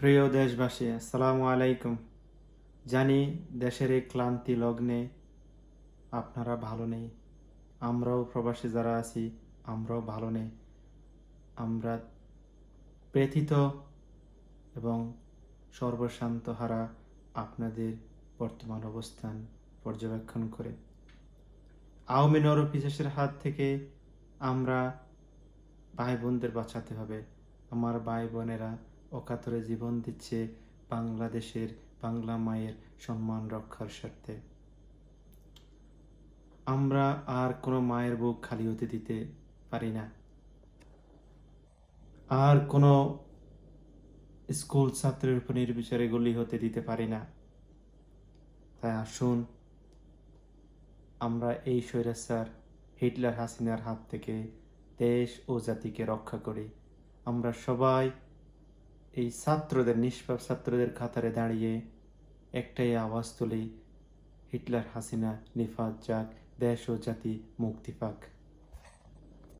প্রিয় দেশবাসী, আসসালামু আলাইকুম। জানি দেশের এই ক্লান্তি লগ্নে আপনারা ভালো নেই। আমরাও প্রবাসী যারা আছি, আমরাও ভালো নেই। আমরা ব্যথিত এবং সর্বশান্ত হারা আপনাদের বর্তমান অবস্থান পর্যবেক্ষণ করে। আওয়ামী নরপিশাসের হাত থেকে আমরা ভাই বোনদের বাঁচাতে হবে। আমার ভাই বোনেরা অকাতরে জীবন দিচ্ছে বাংলাদেশের বাংলা মায়ের সম্মান রক্ষার স্বার্থে। আমরা আর কোনো মায়ের বুক খালি হতে দিতে পারি না। আর কোনো স্কুল ছাত্রের উপর নির্বিচারে গুলি হতে দিতে পারি না। তাই আসুন, আমরা এই স্বৈরাচার হিটলার হাসিনার হাত থেকে দেশ ও জাতিকে রক্ষা করি। আমরা সবাই এই ছাত্রদের, নিষ্পাপ ছাত্রদের খাতারে দাঁড়িয়ে একটাই আওয়াজ তুলি, হিটলার হাসিনা নিফাত যাক দেশ ও জাতি মুক্তি পাক।